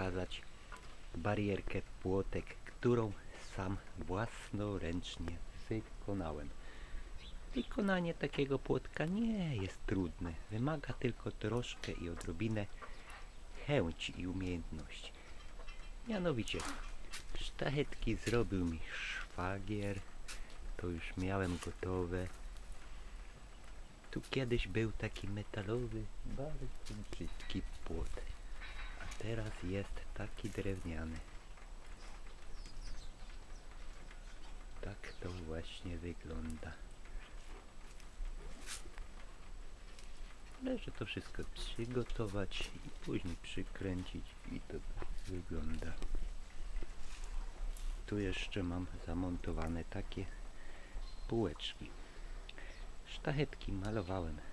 pokazać barierkę płotek, którą sam własnoręcznie wykonałem. Wykonanie takiego płotka nie jest trudne, wymaga tylko troszkę i odrobinę chęci i umiejętności. Mianowicie, sztachetki zrobił mi szwagier, to już miałem gotowe. Tu kiedyś był taki metalowy, bardzo brzydki płot, a teraz jest taki drewniany. Tak to właśnie wygląda. Należy to wszystko przygotować i później przykręcić i to tak wygląda. Tu jeszcze mam zamontowane takie półeczki. Sztachetki malowałem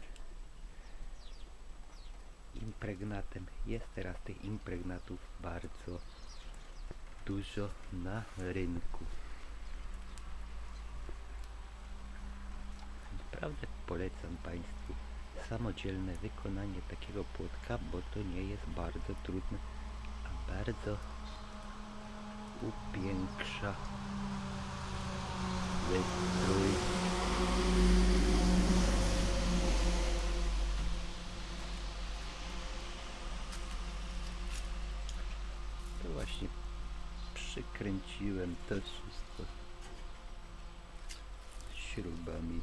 impregnatem. Jest teraz tych impregnatów bardzo dużo na rynku. Naprawdę polecam Państwu samodzielne wykonanie takiego płotka, bo to nie jest bardzo trudne, a bardzo upiększa wystrój. To właśnie przykręciłem to wszystko śrubami.